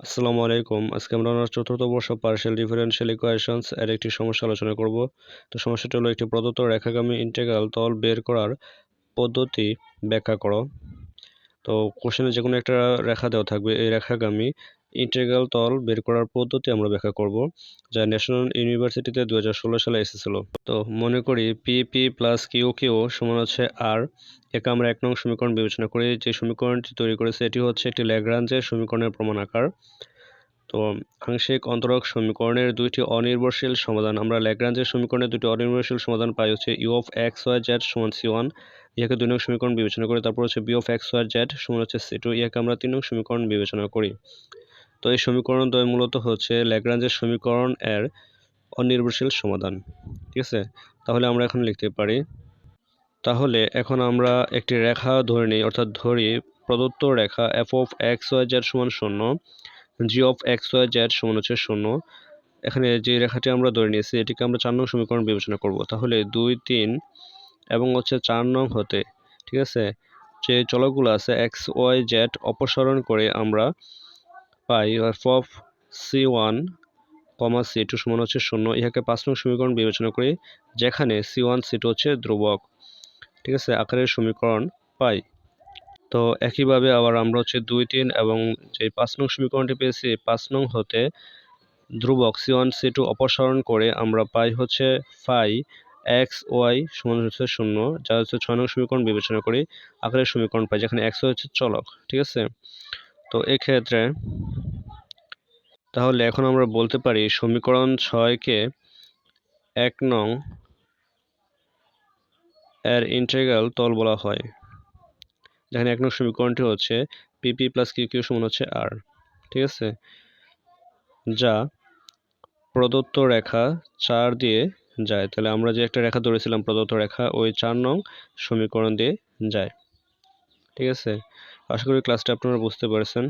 আসসালামু আলাইকুম। আজকে আমরা আমার চতুর্থ বর্ষ পার্শিয়াল ডিফারেনশিয়াল ইকুয়েশনস এর একটি সমস্যা আলোচনা করব। তো সমস্যাটি হলো একটি প্রদত্ত রেখাগামী ইন্টিগ্রাল তল বের করার পদ্ধতি ব্যাখ্যা করো। তো কোশ্চেনে যে কোনো একটা রেখা দেওয়া থাকবে, এই রেখাগামী ইন্টিগ্রাল তল বের করার পদ্ধতি আমরা ব্যাখ্যা করব, যা ন্যাশনাল ইউনিভার্সিটিতে দু হাজার ষোলো সালে এসেছিল। তো মনে করি P P plus Q Q সমান হচ্ছে আর একে আমরা এক নং সমীকরণ বিবেচনা করি। যে সমীকরণটি তৈরি করেছে, এটি হচ্ছে একটি ল্যাগ্রাঞ্জের সমীকরণের প্রমাণ আকার। তো আংশিক অন্তরক সমীকরণের দুইটি অনির্ভরশীল সমাধান, আমরা ল্যাগ্রাঞ্জের সমীকরণের দুটি অনির্ভরশীল সমাধান পাই হচ্ছে U of X Y Z সমান সি ওয়ান ইহাকে দুই নং সমীকরণ বিবেচনা করি। তারপর হচ্ছে B of X Y Z সমান হচ্ছে সি টু ইহাকে আমরা তিন নং সমীকরণ বিবেচনা করি। তো এই সমীকরণ দ্বয় মূলত হচ্ছে ল্যাগ্রাঞ্জের সমীকরণ এর অনির্ভরশীল সমাধান, ঠিক আছে? তাহলে আমরা এখন লিখতে পারি, তাহলে এখন আমরা একটি রেখা ধরে নিই, অর্থাৎ ধরি প্রদত্ত রেখা F of X Y Z সমান শূন্য G of X Y Z সমান হচ্ছে শূন্য। এখানে যে রেখাটি আমরা ধরে নিয়েছি, এটিকে আমরা চার নং সমীকরণ বিবেচনা করব। তাহলে দুই, তিন এবং হচ্ছে চার নং হতে, ঠিক আছে? যে চলকগুলো আছে এক্স ওয়াই জেড অপসারণ করে আমরা পাই F of C one, comma C two সমান হচ্ছে শূন্য। ইহাকে পাঁচ নং সমীকরণ বিবেচনা করি, যেখানে সি ওয়ান, সি টু হচ্ছে ধ্রুবক। ঠিক আছে? আকারের সমীকরণ পাই। তো একইভাবে আবার আমরা হচ্ছে দুই, তিন এবং যে পাঁচ নং সমীকরণটি পেয়েছি, পাঁচ নং হতে ধ্রুবক সি ওয়ান, সি টু অপসারণ করে আমরা পাই হচ্ছে ফাই এক্স, ওয়াই সমান হচ্ছে শূন্য, যা হচ্ছে ছয় নং সমীকরণ বিবেচনা করি, আকারের সমীকরণ পাই, যেখানে এক্স হচ্ছে চলক। ঠিক আছে? তো এক্ষেত্রে তাহলে এখন আমরা বলতে পারি সমীকরণ ছয়কে এক নং এর ইন্টিগ্রাল তল বলা হয়। যেখানে এক নং সমীকরণটি হচ্ছে পিপি প্লাস কিউ কিউ সমান হচ্ছে আর ঠিক আছে? যা প্রদত্ত রেখা চার দিয়ে যায়। তাহলে আমরা যে একটা রেখা ধরেছিলাম প্রদত্ত রেখা, ওই চার নং সমীকরণ দিয়ে যায়। ঠিক আছে? আশা করি ক্লাসটা আপনারা বুঝতে পারছেন।